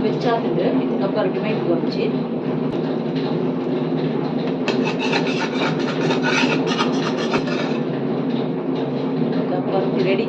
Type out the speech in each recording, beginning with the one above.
இது வச்சாத்துட்டு இதுக்கப்புறமே இது வச்சு இதுக்கப்புறம் ரெடி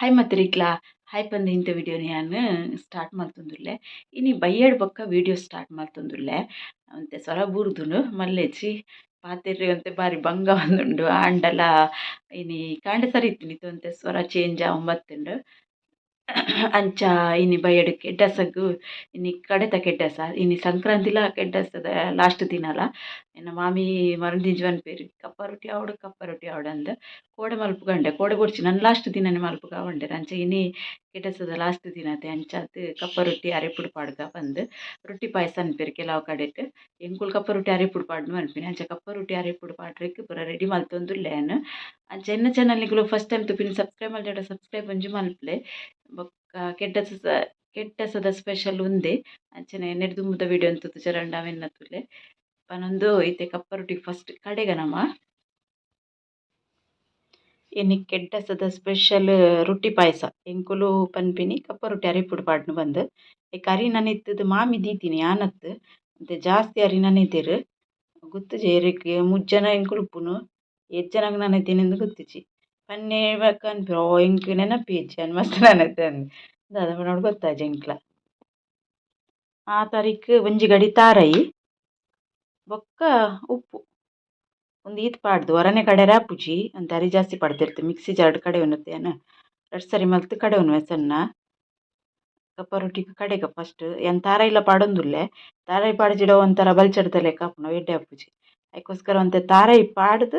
ಹಾಯ್ ಮತ್ತರಿಕ್ಲಾ ಹಾಯ್ ಪಂದ್ ಇಂಥ ವಿಡಿಯೋನ ನಾನು ಸ್ಟಾರ್ಟ್ ಮಾಡ್ತಂದುಲ್ಲೆ ಇನಿ ಬಯ್ಯಡ್ ಬಕ್ಕ ವಿಡಿಯೋ ಸ್ಟಾರ್ಟ್ ಮಾಡ್ತಂದುಲ್ಲೆ ಅಂತೆ ಸ್ವರ ಬೂರ್ದುಂಡು ಮಲ್ಲೆಚ್ಚಿ ಪಾತೆರ್ರೆ ಒಂತೆ ಬಾರಿ ಭಂಗ ಒಂದುಂಡು ಆಂಡಲ ಇನಿ ಕಾಂಡ ಸರಿ ಇತ್ತಿನಿತ್ತು ಒಂತೆ ಸ್ವರ ಚೇಂಜ್ ಆವೊಂದು ಬತ್ತುಂಡು ಅಂಚ ಇನಿ ಬಯ್ಯಡ್ ಕೆಡ್ಡಸಗು ಇನಿ ಕಡೆತ ಕೆಡ್ಡಸ ಇನಿ ಸಂಕ್ರಾಂತಿಲ ಕೆಡ್ಡಸದ ಲಾಸ್ಟ್ ದಿನಲ. ಎನ್ನ ಮಾಮಿ ಮರುದಿನ ಪೇರು ಕಪ್ಪ ರೊಟ್ಟಿ ಆವಡ್ ಕಪ್ಪ ರೊಟ್ಟಿ ಆವಡ್ ಅಂದ್ ಕೋಡೆ ಮಲ್ಪುಗಂಡೆ ಕೋಡೆ ಕೊಡ್ಸಿ ನನ್ ಲಾಸ್ಟ್ ದಿನನೆ ಮಲ್ಪುಗ ಆವೊಂಡೆರ್ ಅಂಚ ಇನಿ ಕೆಡ್ಡಸದ ಲಾಸ್ಟ್ ದಿನತೆ ಅದು ಕಪ್ಪ ರೊಟ್ಟಿ ಅರೆಪುಡು ಪಾಡ್ಗ ಬಂದ್ ರೊಟ್ಟಿ ಪಾಯಸ ಅನ್ಪೇರು ಕೆಲವು ಕಡೆಟ್ ಎಂಕುಲ್ ಕಪ್ಪ ರೊಟ್ಟಿ ಅರೆಪುಡು ಪಾಡ್ನು ಅನ್ಪಿನಿ. ಅಂಚ ಕಪ್ಪ ರೊಟ್ಟಿ ಅರೆಪುಡು ಪಾಡ್ರೆಗ್ ಪೂರ ರೆಡಿ ಮಲ್ತೊಂದುಲ್ಲೆನ್. ಅಂಚ ಎನ್ನ ಚಾನಲ್ ನಿಕುಲು ಫಸ್ಟ್ ಟೈಮ್ ತುಪ್ಪಿನ ಸಬ್ಸ್ಕ್ರೈಬ್ ಮಲ್ದೆಡ ಸಬ್ಸ್ಕ್ರೈಬ್ ಒಂಜಿ ಮಲ್ಪಲೆ. ಕೆಡ್ಡಸ ಕೆಟ್ಟಸದ ಸ್ಪೆಷಲ್ ಉಂದೆ ಅಂಚನೆ ಎನ್ನೆಡ್ ದುಂಬುದ ವಿಡಿಯೋ ಅಂತು ಚರಂಡ ಅವೆನ್ನ ತುಲೆ. ಪನೊಂದು ಐತೆ ಕಪ್ಪ ರೊಟ್ಟಿ ಫಸ್ಟ್ ಕಡೆಗ ನಮ ಎನ್ನಿಕ್ ಕೆಡ್ಡಸದ ಸ್ಪೆಷಲ್ ರೊಟ್ಟಿ ಪಾಯಸ. ಎಂಕುಲು ಪನ್ಪಿನಿ ಕಪ್ಪ ರೊಟ್ಟಿ ಅರೆಪುಡು ಪಾಡ್ನು ಬಂದ್. ಐಕ್ ಅರಿ ಮಾಮಿ ದೀತಿನಿ ಆನತ್ ಅಂತೆ ಜಾಸ್ತಿ ಅರಿ ನನೆದೆರ್. ಗೊತ್ತುಜಿ ಮುಜ್ಜನ ಎಂಕುಲು ಉಪ್ಪುನು. ಎಜ್ಜ ನಂಗ್ ನನೆತಿನೆಂದು ಗೊತ್ತಿಜಿ ಪನ್ನೆ ಹೇಳ್ಬೇಕನ್ ಬ್ರೋ ಎಂಕ್ ನೆನಪಿಜ್ಜಿ ಅನ್ ಮಸ್ತ್ ನನತೆ ದಾದ ಎಂಕ್ಲ ಆ ತಾರೀಕ್ ಒಂಜಿ ಗಡಿ ತಾರೈ, ಬೊಕ್ಕ ಉಪ್ಪು. ಒಂದು ಈತ್ ಪಾಡ್ದು ಹೊರನೆ ಕಡೆ ರಾಪುಜಿ ಅಂತ ಅರಿ ಜಾಸ್ತಿ ಪಾಡ್ದೆರ್ ಮಿಕ್ಸಿ ಜಾರ್ಡ್ ಕಡೆ ಉನ್ನತೆನ್ ಎರಡು ಸರಿ ಮಲ್ತ್ ಕಡೆ ಉನ್ವೆ ಸಣ್ಣ. ಕಪ್ಪ ರೊಟ್ಟಿಗೆ ಕಡೆಗ ಫಸ್ಟ್ ಏನು ತಾರ ಇಲ್ಲ ಪಾಡೊಂದುಲ್ಲೆ. ತಾರಾಯಿ ಪಾಡ್ಜಿಡೋ ಒಂಥರ ಬಲ್ಚಡ್ದಲೆ ಆಪುಂಡು ಎಡ್ಡೆ ಅಪ್ಪುಜಿ ಐಕೋಸ್ಕರ ಒಂತೆ ತಾರಾಯಿ ಪಾಡ್ದ್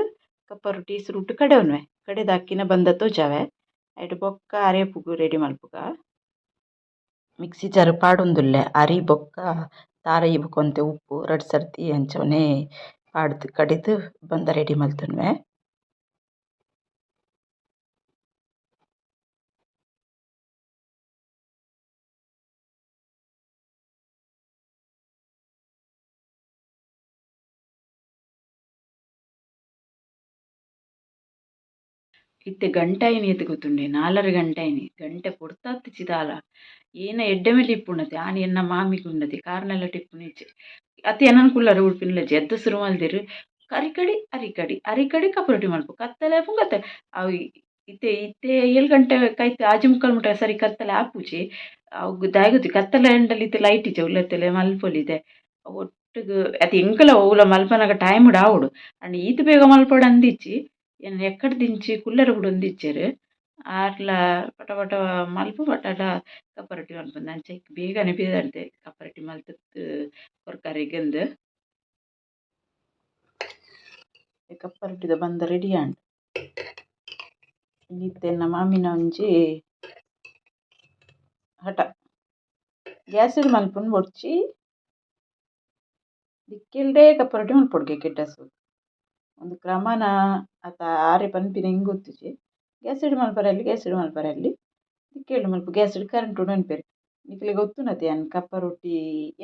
ಕಪ್ಪ ರೊಟ್ಟಿ ಇಸುರುಟ್ ಕಡೆ ಉನ್ವೆ ಕಡೆದ ಅಕ್ಕಿನ ಬಂದ ತೋಜಾವೆ ಐಟ್ ಬೊಕ್ಕ ಅರೆಪುಗು ರೆಡಿ ಮಲ್ಪುಗ ಮಿಕ್ಸಿ ಜಾರ್ ಪಾಡೊಂದುಲ್ಲೆ. ಅರಿ ಬೊಕ್ಕ, ತಾರ ಬೊಕ ಒಂತೆ ಉಪ್ಪು ರಡ್ಡ್ ಸರ್ತಿ ಅಂಚನೆ ಪಾಡ್ದ್ ಕಡೆದ್ ಬಂದ ರೆಡಿ ಮಲ್ತೊನ್ವೆ ಗಂಟೆ ಆಯಿನಿ ಏತ್ ಗೊತ್ತುಂಡೆ? ನಾಲರೆ ಗಂಟೆ ಆಯಿನಿ ಗಂಟೆ ಪೊಡ್ತಾತ್ತಿಜಿ ದಾಲ ಏನ ಎಡ್ಡೆ ಮೇಲೆ ಇಪ್ಪುಂಡತೆ? ಆನೆ ಎನ್ನ ಮಾಮಿಗೆ ಉಂಡತೆ ಕಾರ್ನೆಲ ಟಿಪ್ಪುನ ಇಜ್ಜಿ ಅತೆ ಎನನ್ ಕುಲ್ಲರೆ ಉಡುಪಿನಲಜಿ ಎದ್ದ ಸುರು ಮಲ್ದೆರ್ ಕರಿಕಡಿ ಅರಿಕಡಿ ಅರಿಕಡಿ ಕಪ್ಪ ರೊಟ್ಟಿ ಮಲ್ಪು ಕತ್ತಲೆ ಪುಂಗತ್ತೆ. ಅವು ಇತ್ತೆ ಇತ್ತೆ ಏಳು ಗಂಟೆ ಕೈತೆ ಆಜಿ ಮುಕ್ಕಲ್ ಮುಟ ಸರಿ ಕತ್ತಲೆ ಆಪುಜಿ ಅವು ದಾಯೆ ಕತ್ತಲೆ ಎಂಡಲ್ಲಿ ಇತ್ತೆ ಲೈಟ್ ಇಚೆ ಉಲ್ಲತ್ತಲೆ ಮಲ್ಪೊಲಿದೆ ಒಟ್ಟಿಗೆ ಅದು ಎಂಕಲ ಅವಲ ಮಲ್ಪನಾಗ ಟೈಮ್ ಡಾವುಡು ಆಂಡ ಈತ್ ಬೇಗ ಮಲ್ಪೊಡು ಅಂದಿಜ್ಜಿ ಎನ್ನ ಎಕ್ಕಡೆ ದಿಂಚಿ ಕುಲ್ಲೆರೆ ಕೂಡ ಒಂದಿಜ್ಜೆರ್ ಆರ್ಲ ಪಟ ಪಟ ಮಲ್ಪು ಪಟಾಟ ಕಪ್ಪ ರೊಟ್ಟಿ ಮಲ್ಪುಂಡು ಅಂಚ ಇಕ್ ಬೇಗನೆ ಬೇದಾಂಡೆ ಕಪ್ಪ ರೊಟ್ಟಿ ಮಲ್ತುದು ಕೊರ್ಕರೆಗ್ ಅಂದ್ ಕಪ್ಪ ರೊಟ್ಟಿದ ಬಂದ ರೆಡಿ ಆಂಡ್ ಇನ್ನಿತ್ತ್ ಎನ್ನ ಮಾಮಿನ ಒಂಜಿ ಹಠ ಗ್ಯಾಸ್ಡ್ ಮಲ್ಪುಂಡು ಬೊಡ್ಚಿ ದಿಕ್ಕಿಲ್ಡೆ ಕಪ್ಪ ರೊಟ್ಟಿ ಮಲ್ಪೊಡು ಕೆಡ್ಡಸ್ ಒಂದು ಕ್ರಮನ ಅತ ಆರೆ ಪನ್ಪಿನ ಎಂಗ್ ಗೊತ್ತಿಜ್ಜಿ ಗ್ಯಾಸ್ಡ್ ಗ್ಯಾಸೆಡ್ ಗ್ಯಾಸ್ಡ್ ಮಲ್ಪರೆಯಲ್ಲಿ ಮಲ್ಪ ಮಲ್ಪು ಗ್ಯಾಸ್ಡ್ ಕರೆಂಟ್ ಉಂಡು ಅನ್ಪೆರ್ ನಿಕ್ಲೆಗ್ ಗೊತ್ತುನತೆ ಯಾನ್ ಕಪ್ಪ ರೊಟ್ಟಿ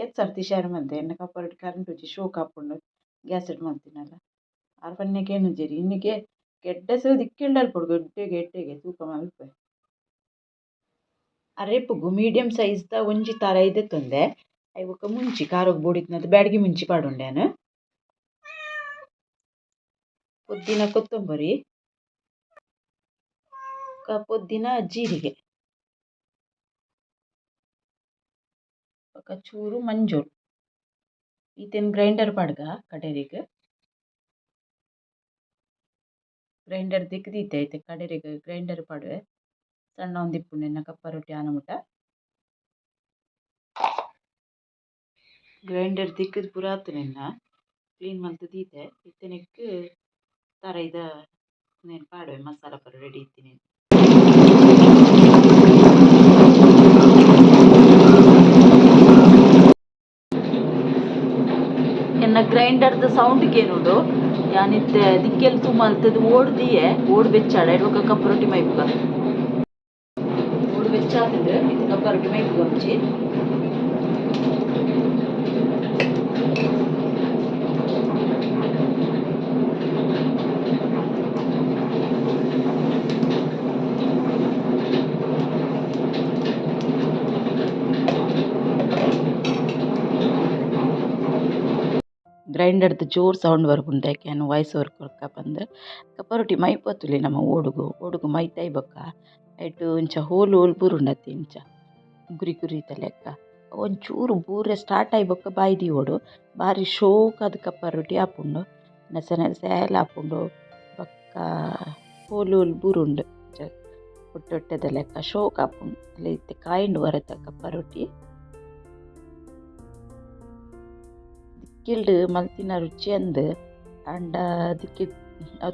ಏತ್ ಸರ್ತಿ ಶೇರ್ ಮಂತೆ, ಎನ್ನ ಕಪ್ಪ ರೊಟ್ಟಿ ಕರೆಂಟ್ ಉಜ್ಜಿ ಶೋಕ್ ಆಪುಂಡು ಗ್ಯಾಸ್ಡ್ ಮಲ್ತಿನಲ ಆರ್ ಪನ್ಯಗ್ ಏನೊಂಜೆರ್ ಇನ್ನಿಗೆ ಕೆಡ್ಡಸ್ ದಿಕ್ಕೆಲ್ಡೆ ಅಲ್ಪೊಡು ಎಡ್ಡೆಗೆ ಎಡ್ಡೆಗೆ, ತೂಕ ಮಲ್ಪೆ. ಅರೆಪುಗು ಮೀಡಿಯಮ್ ಸೈಜ್ದ ಒಂಜಿ ತಾರ ದೆತ್ತೊಂದೆ ಐ ಬೊಕ ಮುಂಚಿ, ಕಾರೊಗ್ ಬೋಡಿತ್ತ್ಂಡ ಬ್ಯಾಡಗಿ ಮುಂಚಿ ಪಾಡೊಂಡ್ಯಾನ್ ಪುದೀನ ಕೊತ್ತಂಬರಿ ಪುದೀನ ಜೀರಿಗೆ ಬೊಕ ಚೂರು ಮಂಜೊಲ್ ಈತೆನ್ ಗ್ರೈಂಡರ್ ಪಾಡ್ಗ ಕಡೆರೆಗ್? ಗ್ರೈಂಡರ್ ದಿಕ್ಕ್ ದೀತೆ ಐತೆ ಕಡೆರೆಗ್ ಗ್ರೈಂಡರ್ ಪಾಡುವೆ. ಸಣ್ಣ ಒಂದ್ ಇಪ್ಪುಂಡು ಎನ್ನ ಕಪ್ಪ ರೊಟ್ಟಿ ಆನಮುಟ ಗ್ರೈಂಡರ್ ದಿಕ್ಕದ ಪೂರ ಆತುನೆನ್ನ ಕ್ಲೀನ್ ಮಲ್ತ್ ದೀತೆ ಇತ್ತೆನೆಕ್ ತಾರೈದ ಉಂದೆನ್ ಪಾಡ್ವೆ ಮಸಾಲ ಪೂರ ರೆಡಿ ಇತ್ತಿನೆನ್ ಎನ್ನ ಯಾನ ಗ್ರೈಂಡರ್ದ ಸೌಂಡ್ಗೆ ನೋಡು ಯಾನಿತ್ತೆ ದಿಕ್ಕೆಲ್ ತುಮಲ್ತದ ಓಡ್ದಿಯೆ ಓಡ್ ಬೆಚ್ಚಾಡ ಇಡುವ ಕಪ್ಪ ರೊಟ್ಟಿ ಮೈಪುಗ ಓಡ್ ಬೆಚ್ಚಾತಂಡು ಇದು ಕಪ್ಪ ರೊಟ್ಟಿ ಮೈಪುಗ ಒಂಚಿ ಗ್ರೈಂಡರ್ದ ಜೋರು ಸೌಂಡ್ ಬರ್ಪುಂಡು ಯಾಕೆನು ವಾಯ್ಸ್ ಓವರ್ ಕೊರ್ಕ ಪಂದ್ ಕಪ್ಪ ಮೈ ಮೈಪೊತ್ತುಲೆ ನಮ ಓಡುಗು ಓಡುಗು ಮೈತೈ ಬೊಕ್ಕ ಐಟ್ ಇಂಚ ಹೋಲ್ ಹೋಲ್ ಬೂರುಂಡತ್ತಿ ಇಂಚ. ಗುರಿ ಗುರಿ ತಲೆಕ್ಕ. ಒಂಚೂರು ಬೂರೆ ಸ್ಟಾರ್ಟ್ ಆಯ್ ಬೊಕ್ಕ ಬಾಯ್ದಿ ಓಡು. ಬಾರಿ ಶೋಕಾದ ಕಪ್ಪ ರೊಟ್ಟಿ ಆಪುಂಡು. ನೆಸ ನೆಸೇಲ ಆಪುಂಡು. ಬೊಕ್ಕ ಹೋಲ್ ಹೋಲ್ ಬೂರುಂಡು. ಹೊಟ್ಟೆ ಹೊಟ್ಟೆದ ಲೆಕ್ಕ ಶೋಕ್ ಆಪುಂಡು. ಅಲ್ಲಿ ಇತ್ತೆ ಕಾಯಿಂಡು ಬರತ್ತ ಕಪ್ಪ ದಿಕ್ಕಿಲ್ಡ್ ಮಲ್ತಿನ ರುಚಿ ಅಂದ್. ಆಂಡ ದಿಕ್ಕಿ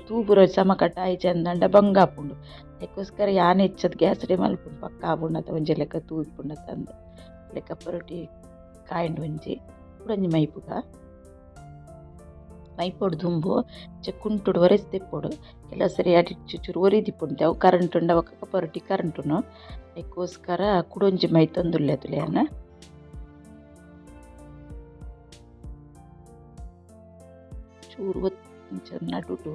ತೂಪುರ ಕಟಾಯಿ ಆಯ್ಚೆ ಅಂಡ ಬಂಗ ಆಪುಂಡು ಅದಕ್ಕೋಸ್ಕರ ಯಾನ್ ಹೆಚ್ಚದ್ ಗ್ಯಾಸ್ ರೇ ಮಲ್ಪುಂಡು ಪಕ್ಕ ಆಪುಂಡತ ಒಂಜಿ ಲೆಕ್ಕ ತೂಪುಂಡತ ತಂದ ಲೆಕ್ಕ ಪರೋಟಿ ಕಾಯಿಂಡ್ ಒಂಜಿ. ಕುಡೊಂಜಿ ಮೈಪುಗ. ಮೈಪೊಡು ದುಂಬು. ಕುಂಟುಡು ಒರೆಸಿ ತೆಪ್ಪೊಡು ಎಲ್ಲ ಸರಿ ಅಡಿ ಚೂರು ಒರಿದಿಪ್ಪುಂಡು ಅವು ಕರೆಂಟ್ ಉಂಡು ಅವಕ್ಕ ಪರೋಟಿ ಕರೆಂಟ್ ಉನು ಅದಕ್ಕೋಸ್ಕರ ಕುಡೊಂಜಿ ಮೈ ತೊಂದುಲ್ಲೆ ತುಲೆ ಅನ್ನ ಚೂರು ಒತ್ ಇಂಚ ನಡುಟು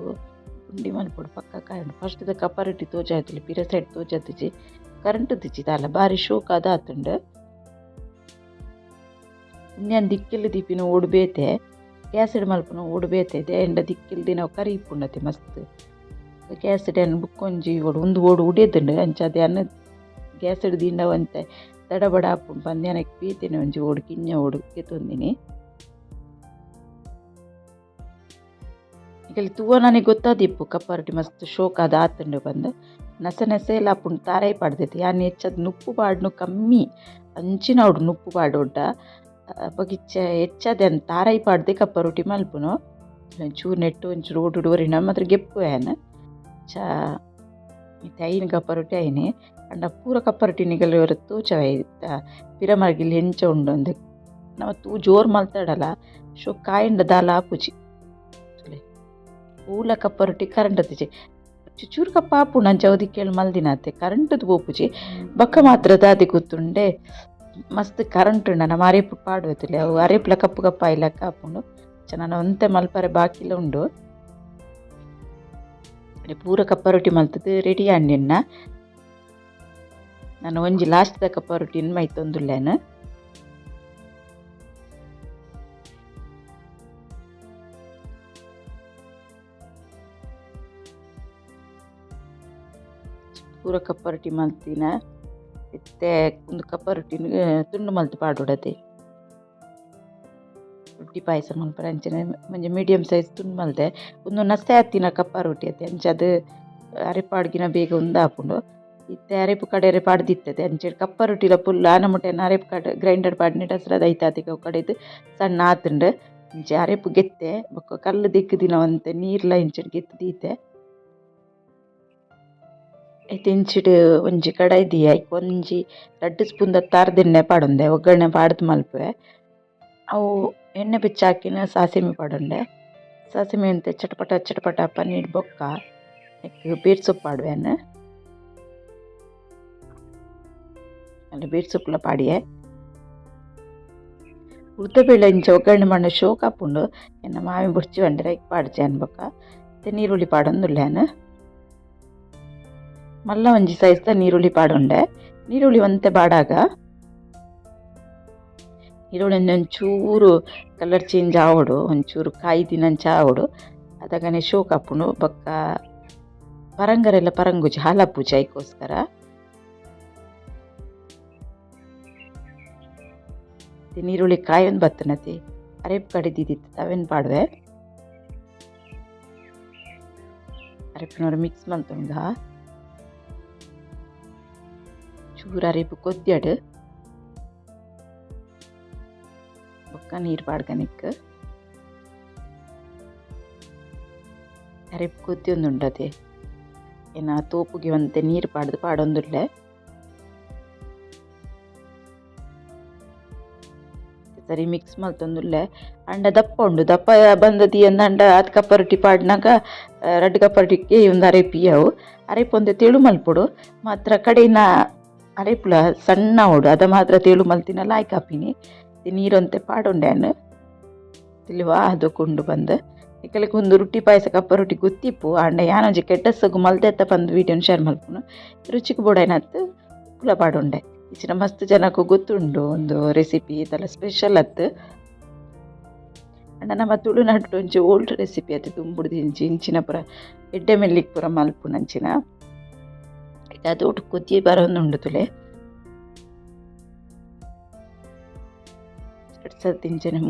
ಗುಂಡಿ ಮಲ್ಪೊಡು ಪಕ್ಕ ಕಾಯಂಡು ಫಸ್ಟ್ ದ ಕಪ್ಪರಟ್ಟಿ ತೋಜಾಯ್ತುಲೆ ಪಿರ ಸೈಡ್ ತೋಜಾತಿಜಿ ಕರೆಂಟ್ ದಿಚ್ಚಿದಾಲ ಬಾರಿ ಶೋಕ್ ಅದ ಆತುಂಡು ಇನ್ನೇನು ದಿಕ್ಕಿಲ್ ದೀಪಿನ ಓಡು ಬೇತೆ ಗ್ಯಾಸ್ ಮಲ್ಪುನ ಓಡು ಬೇತೆ ಎಂಡ ದಿಕ್ಕಿಲ್ ದಿನ ಕರಿ ಇಪ್ಪುಂಡತೆ ಮಸ್ತ್ ಗ್ಯಾಸ್ ಅನ್ನು ಬುಕ್ಕೊಂಜಿ ಓಡು ಒಂದು ಓಡು ಉಡಿಯದುಂಡು ಅಂಚ ಅದೇ ಅನ್ನ ಗ್ಯಾಸ್ ದಿಂಡ ಒಂತೆ ತಡಬಡ ಆಪುಂಡು ಪಂದ್ಯಾನಕ್ಕೆ ಪೀತೇನೆ ಒಂಜಿ ಓಡು ಕಿಂಜ ಓಡು ಕೆತ್ತೊಂದಿನಿ ಈಗಲ್ಲಿ ತೂವ ನನಗೆ ಗೊತ್ತಾದಿಪ್ಪು ಕಪ್ಪರಟಿ ಮಸ್ತ್ ಶೋಕ್ ಅದ ಆತುಂಡು ಬಂದು ನಸ ನೆಸೆಲ್ಲ ಅಪ್ಪು ತಾರಾಯಿ ಪಾಡ್ದೈತಿ ಯಾನ್ ಹೆಚ್ಚದು ನುಪ್ಪು ಬಾಡ್ನು ಕಮ್ಮಿ, ಅಂಚಿನ ಅವ್ಡು ನುಪ್ಪು ಬಾಡೋಡ್ಡ ಬಗಿಚ್ಚ ಹೆಚ್ಚದೆ ಅಂತ ತಾರಾಯಿ ಪಾಡ್ದೆ ಕಪ್ಪರೊಟ್ಟಿ ಮಲ್ಪುನು. ಚೂರು ನೆಟ್ಟು, ಒಂಚೂರು ಹುಡುಗರಿ ನಮ್ಮ ಮಾತ್ರ ಗೆಪ್ಪು ಏನ ಚಾ, ಇತ್ತೆ ಐನು ಐನೆ. ಅಂಡ ಪೂರ ಕಪ್ಪ ರೊಟ್ಟಿ ನಿಗಲ್ ಹೊರತು ಚವ ಇತ್ತ ಪಿರ ಮರ್ಗಿಲ್ ಹೆಂಚ ಉಂಡು ಅಂದ. ನಾವು ತೂ ಜೋರು ಮಲ್ತಾಡಲ್ಲ. ಶೋ ಕಾಯಿಂಡ ದಾಲ ಆಪುಜಿ ಊಲ ಕಪ್ಪರೊಟ್ಟಿ ಕರೆಂಟ್ ಹತ್ತಿಜಿ. ಚೂರು ಕಪ್ಪ ಆಪುಂಡು ಅಂಚ ಅವಧಿ ಕೇಳಿ ಮಲ್ದಿನಾತೆ ಕರೆಂಟ್ದು ಬೋಪುಜಿ ಬಕ್ಕ ಮಾತ್ರ ದಾದಿ ಗೊತ್ತುಂಡೆ ಮಸ್ತ್ ಕರೆಂಟ್ ಉಂಡ. ಮಾರೇಪು ಅರೆಪು ಪಾಡುವತ್ತುಲೆ ಅವು ಅರೇಪ್ಲ ಕಪ್ಪು ಕಪ್ಪ ಆಯ್ಲಕ್ಕ ಆಪುಂಡು ಚೆನ್ನಾನ ಒಂತೆ ಮಲ್ಪರೆ ಬಾಕಿಲ ಉಂಡು. ಪೂರ ಕಪ್ಪ ರೊಟ್ಟಿ ಮಲ್ತದ್ದು ರೆಡಿ ಆಂಡಿನ್ನ ನಾನು ಒಂಜಿ ಲಾಸ್ಟ್ದ ಕಪ್ಪ ರೊಟ್ಟಿನ ಮೈತೊಂದುಲ್ಲೇನು ಪೂರ ಕಪ್ಪ ರೊಟ್ಟಿ ಮಲ್ತಿನ. ಇತ್ತೆ ಒಂದು ಕಪ್ಪ ರೊಟ್ಟಿನ ತುಂಡು ಮಲ್ತು ಪಾಡೋಡತೆ ರೊಟ್ಟಿ ಪಾಯಸ ಮಲ್ಪರ ಅಂಚನೆ ಒಂಜಿ ಮೀಡಿಯಮ್ ಸೈಜ್ ತುಂಡು ಮಲ್ದೆ ಒಂದು ನಸೆ ಹತ್ತಿನ ಕಪ್ಪ ರೊಟ್ಟಿ ಅತೆ ಅಂಚ ಅರೆಪಾಡ್ಗಿನ ಬೇಗ ಒಂದು ಹಾಕೊಂಡು, ಇತ್ತೆ ಅರೆಪು ಕಡೆರೆ ಪಾಡ್ದಿತ್ತತೆ ಅಂಚೆ ಕಪ್ಪ ರೊಟ್ಟಿಲ ಪುಲ್ಲ ಆನ ಮುಟ್ಟೆನ ಅರೆಪು ಕಡೆ ಗ್ರೈಂಡರ್ ಪಾಡಿನ ಹಸ್ರದ ಐತಾತಿಗೆ ಕಡೆದು ಸಣ್ಣ ಆತುಂಡು. ಇಂಚೆ ಅರೆಪು ಗೆತ್ತೆ, ಬೊಕ್ಕ ಕಲ್ಲು ದಿಕ್ಕು ದಿನ ಒಂತೆ ನೀರ್ಲ ಇಂಚೆ ಗೆತ್ತು ದೀತೆ ಐತೆ ಇಂಚಿಡ್ ಒಂಜಿ ಕಡಾಯಿ ದಿ ಐಕ್ ಒಂಜಿ ರಡ್ಡ್ ಸ್ಪೂನ್ ತಾರ್ದ ಎಣ್ಣೆ ಪಾಡೊಂದೆ ಒಗ್ಗರಣೆ ಪಾಡ್ದ್ ಮಲ್ಪುವೆ ಅವು ಎಣ್ಣೆ ಬೆಚ್ಚ ಹಾಕಿನ ಸಾಸಿಮೆ ಪಾಡೊಂಡೆ ಸಾಸಿಮೆ ಅಂತೆ ಚಟಪಟ ಚಟಪಟ ಪನ್ನೀರ್ ಬೊಕ್ಕ ಐಕ್ ಬೀರ್ ಸೊಪ್ಪು ಪಾಡುವೆನ್ ಅಲ್ಲ ಬೀರ್ ಸೊಪ್ಪುಲ ಪಾಡಿಯೆ ಉದ್ದ ಇಂಚ ಒಗ್ಗರಣೆ ಮಣ್ಣ ಶೋಕ್ ಆಪುಂಡು ಎನ್ನ ಮಾವಿ ಬುಡ್ಚಿ ಬಂದ್ರೆ ಐಕ್ ಪಾಡ್ಚೆ ಅನ್ಬೊಕ್ಕ ಮತ್ತೆ ನೀರುಳ್ಳಿ ಪಾಡೊಂದುಲ್ಲೇನು ಮಲ್ಲ ಒಂಜಿ ಸೈಜ್ದ ನೀರುಳ್ಳಿ ಪಾಡುಂಡೆ. ನೀರುಳ್ಳಿ ಒಂತೆ ಬಾಡಾಗ ಈರುಳ್ಳಿ ಒಂಚೂರು ಕಲರ್ ಚೇಂಜ್ ಆವಡು, ಒಂಚೂರು ಕಾಯಿ ದಿನಂಚ ಆವಡು. ಅದಾಗನೆ ಶೋಕ್ ಆಪುಂಡು ಬೊಕ್ಕ ಪರಂಗರೆಲ್ಲ ಪರಂಗುಜಿ ಪೂಜೆ ಐಕೋಸ್ಕರ ನೀರುಳ್ಳಿ ಕಾಯಿ ಒಂದು ಬತ್ತನತಿ ಅರೆಪ್ ಕಡಿದಿದ್ದಿತ್ತು ತಾವೇನು ಪಾಡುವೆ? ಅರೆಪ್ನವ್ರು ಮಿಕ್ಸ್ ಮಲ್ತುಂಡ ಅರೆಪು ಕೊದ್ಯಡ್. ಬೊಕ್ಕ ನೀರು ಅರೆಪು ಕೊದ್ದಿ ಒಂದು ಉಂಡದೆ ಏನ ತೋಪುಗೆ ಒಂತೆ ನೀರು ಪಾಡ್ದು ಪಾಡೊಂದುಲ್ಲೆ ಸರಿ ಮಿಕ್ಸ್ ಮಲ್ತೊಂದುಲ್ಲೆ. ಅಂಡ ದಪ್ಪ ಉಂಡು ದಪ್ಪ ಬಂದದಿ ಅದ್ ಕಪ್ಪ ರೊಟ್ಟಿ ಪಾಡ್ನಾಗ ರೆಡ್ ರಡ್ಡ್ ಕಪ್ಪ ರೊಟ್ಟಿಗೆ ಒಂದು ಅರೆಪಿ ಅವು ಅರೆಪು ಒಂದು ತೆಳು ಮಲ್ಪಡು. ಮಾತ್ರ ಕಡೆನ ಸಣ್ಣ ಉಡು ಅದ ಮಾತ್ರ ತೆಳು ಮಲ್ತಿನ ಲಾಯ್ಕ್ ಹಾಪಿನಿ ನೀರೊಂತೆ ಪಾಡುಂಡ್ಯಾನ್. ತಿಲ್ವಾ ಅದು ಕೊಂಡು ಬಂದು. ಇಕ್ಕಲಿಕ್ಕೆ ಒಂದು ರೊಟ್ಟಿ ಪಾಯಸ, ಕಪ್ಪ ರೊಟ್ಟಿ ಗೊತ್ತಿಪ್ಪು. ಅಂಡ ಯಾನೊಂಜಿ ಕೆಟ್ಟ ಸಗು ಮಲ್ದೆತ್ತ ಬಂದು ವೀಡಿಯೋನ ಶೇರ್ ಮಲ್ಪುನು. ರುಚಿಗೆ ಬೋಡೇನತ್ತು ಕುಲ ಪಾಡುಂಡೆ. ಇಚ್ಚಿನ ಮಸ್ತ್ ಜನಕ್ಕೂ ಗೊತ್ತುಂಡು ಒಂದು ರೆಸಿಪಿ ಇದೆಲ್ಲ ಸ್ಪೆಷಲ್ ಅತ್ತು. ಅಂಡ ನಮ್ಮ ತುಳುನಾಡು ಒಂಚಿ ಓಲ್ಡ್ ರೆಸಿಪಿ ಅತ್ತು ತುಂಬುಡ್ದು ಇಂಚಿ. ಇಂಚಿನ ಪುರ ಎಡ್ಡೆ ಮೆಲ್ಲಿಗೆ ಪುರ ಮಲ್ಪುನಂಚಿನ. ಈಗ ಅದು കുത്തി ಎರಡು ಸರ್ತಿ ಇಂಚನೆ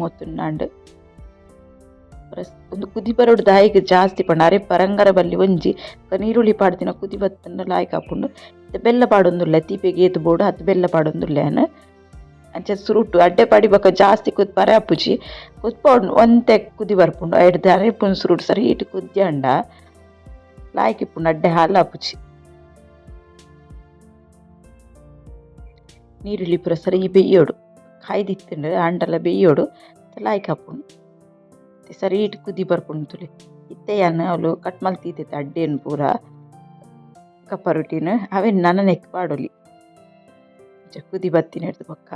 ಒಂದು ಕುದಿ ಬರೋಡು ದಾಯಿಗೆ ಜಾಸ್ತಿ ಪಂಡ ಅರೆ ಪರಂಗರ ಬಲ್ಲಿ ಒಂಜಿ ನೀರುಳ್ಳಿ ಪಾಡ್ದಿನ ಕುದಿ ಬತ್ತನ್ನ ಲಾಯ್ಕ್ ಹಾಕೊಂಡು ಬೆಲ್ಲ ಪಾಡೊಂದುಲ್ಲೆ ತೀಪೆಗೆ ಏತು ಬೋಡು ಅದು ಬೆಲ್ಲ ಪಾಡೊಂದುಲ್ಲೆನ್ ಅಂಚೆ ಸುರುಟು ಅಡ್ಡೆ ಪಾಡಿ ಬೊಕ ಜಾಸ್ತಿ ಕುದ್ ಪರೆ ಅಪ್ಪುಜಿ ಕುದ್ಪೊಂಡು ಒಂತೆ ಕುದಿ ಬರ್ಪುಂಡು ಐಡ್ದು ಅರೆ ಪುನ್ ಸುರುಟು ಸರಿ ಇಟ್ಟು ಕುದ್ಯಂಡ ಲಾಯ್ಕ್ ಇಪ್ಪುಂಡು ಅಡ್ಡೆ ಹಾಲು ಅಪ್ಪುಜಿ ನೀರುಳ್ಳಿ ಪುರ ಸರಿ ಬೇಯೋಡು. ಕಾಯ್ದಿತ್ತಂಡು ಅಂಡಲ ಬೇಯೋಡು. ಲಾಯ್ಕ್ ಹಾಪುಂಡು ಸರಿ ಇಟ್ಟು ಕುದಿ ಬರ್ಪುಂಡು ಇತ್ತೆ ಇತ್ತೆಯನ್ನ ಅವಳು ಕಟ್ ಮಲ್ತಿದ್ದೈತೆ ಅಡ್ಡೆನ್ ಪೂರ. ಕಪ್ಪ ರೊಟ್ಟಿನ. ಅವೇನು ನನ್ನ ನೆಕ್ ಪಾಡೊಲಿ. ಕುದಿ ಬತ್ತಿನ ಹಿಡ್ದು ಪಕ್ಕ.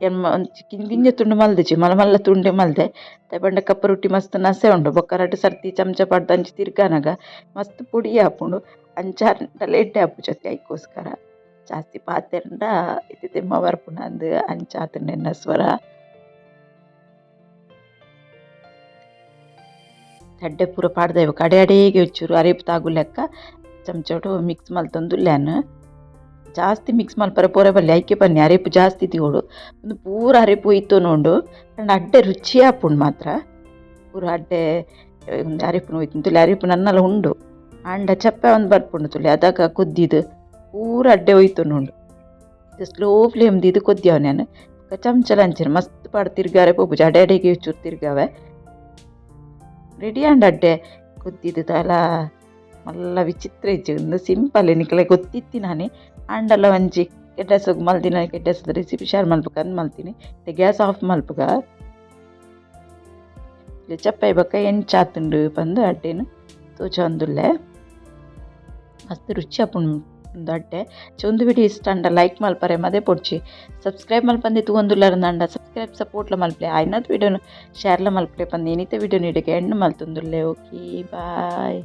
ಗಿಂಜ ತುಂಡು ಮಲ್ದಿಜಿ ಮಲ ಮಲ್ಲ ತುಂಡೆ ಮಲ್ದೆ ಬಂಡ ಕಪ್ಪ ರೊಟ್ಟಿ ಮಸ್ತ್ ನಸೆ ಉಂಡು ಬೊಕ್ಕ ರಡ್ಡ್ ಸರ್ತಿ ಚಮಚ ಪಾಡ್ದು ಅಂಚಿ ತಿರ್ಗಾನಾಗ ಮಸ್ತ್ ಪುಡಿ ಹಾಪುಂಡು ಅಂಚಾರ್ಂಡಲ ಎಡ್ಡೆ ಹಾಪು ಜೊತೆ ಐಕೋಸ್ಕರ ಜಾಸ್ತಿ ಪಾತೆರ್ಂಡ ಇದು ತೆಮ್ಮ ಬರ್ಪುಂಡು ಅಂದು ಅಂಚಾತಂಡೆನ್ನ ಸ್ವರ ತಡ್ಡೆ ಪೂರ ಪಾಡ್ದೇವು ಕಡೆ ಅಡೆಗೆ ಒಂಚೂರು ಅರೆಪು ತಾಗು ಲೆಕ್ಕ ಚಮಚೋಟು ಮಿಕ್ಸ್ ಮಲ್ತೊಂದುಲ್ಲೆನ್ ಜಾಸ್ತಿ ಮಿಕ್ಸ್ ಮಲ್ಪರೆ ಪೂರ ಬಲ್ಲಿ ಐಕೆ ಬನ್ನಿ. ಅರೆಪು ಜಾಸ್ತಿ ತಿಗೋಡು ಒಂದು ಪೂರ ಅರೆಪು ಇತ್ತು ನೋಡು. ಅಂಡ್ ಅಡ್ಡೆ ರುಚಿ ಆಪುಂಡು ಮಾತ್ರ. ಪೂರ ಅಡ್ಡೆ, ಒಂದು ಅರೆಪುನ ಹೋಯ್ತು ತುಲಿ ಅರೆಪು ನನ್ನೆಲ್ಲ ಉಂಡು. ಅಂಡ ಚಪ್ಪೆ ಒಂದು ಬರ್ಪುಂಡು ತುಲಿ. ಅದಾಗ ಕುದ್ದಿದ್ದು ಪೂರ ಅಡ್ಡೆ ಹೋಯ್ತು ನೋಡು. ಇದು ಸ್ಲೋ ಫ್ಲೇಮ್ದು ಇದು ಕೊದ್ದಿಯಾವ ನಾನು. ಚಮಚಲ ಮಸ್ತ್ ಪಾಡು ತಿರ್ಗಾರೆ ಪೋಪು ಅಡೆ ಅಡೆಗೆ ಚೂರು ತಿರ್ಗಾವೆ ರೆಡಿ ಆಂಡ್ ಅಡ್ಡೆ. ಕುದ್ದಿದ್ದು ತಲ ಮಲ್ಲ ವಿಚಿತ್ರ ಇಜ್ಜಿ. ಒಂದು ಸಿಂಪಲ್ ನಿಕ್ಲೆ ಗೊತ್ತಿತ್ತಿ ನಾನೇ. ಆಂಡಲ ಒಂಜಿ ಕೆಡ್ಡಸಗ್ ಮಲ್ದಿನ ಕೆಡ್ಡಸದ ರೆಸಿಪಿ ಶೇರ್ ಮಲ್ಪಕ, ಅಂದ್ ಮಲ್ತೀನಿ. ಗ್ಯಾಸ್ ಆಫ್ ಮಲ್ಪಗ ಇಲ್ಲಿ ಚಪ್ಪೈ ಬಕ್ಕ ಎಂಚಾತುಂಡು ಬಂದು ಅಡ್ಡೆನು ತೋಚೊಂದುಲ್ಲೆ ಮಸ್ತ್ ರುಚಿ ಆಪುಂಡು ಒಂದು ಅಡ್ಡೆ. ಚೊಂದು ವಿಡಿಯೋ ಇಷ್ಟ ಅಂಡ ಲೈಕ್ ಮಲ್ಪರೆ, ಮದೆ ಪೊಡ್ಚಿ. ಸಬ್ಸ್ಕ್ರೈಬ್ ಮಲ್ಪಂದೆ ತೂಗೊಂದುಲ್ಲಾರ ಅಂಡ. ಸಬ್ಸ್ಕ್ರೈಬ್ ಸಪೋರ್ಟ್ಲ ಮಲ್ಪಲೆ. ಆಯ್ನದ್ ವಿಡಿಯೋನು ಶೇರ್ಲ ಮಲ್ಪಲೆ. ಪಂದೆ ಏನಿತ ವಿಡಿಯೋ ನೀಡಿಗೆ ಹೆಣ್ಣು ಮಲ್ತೊಂದುಲ್ಲೆ. Okay bye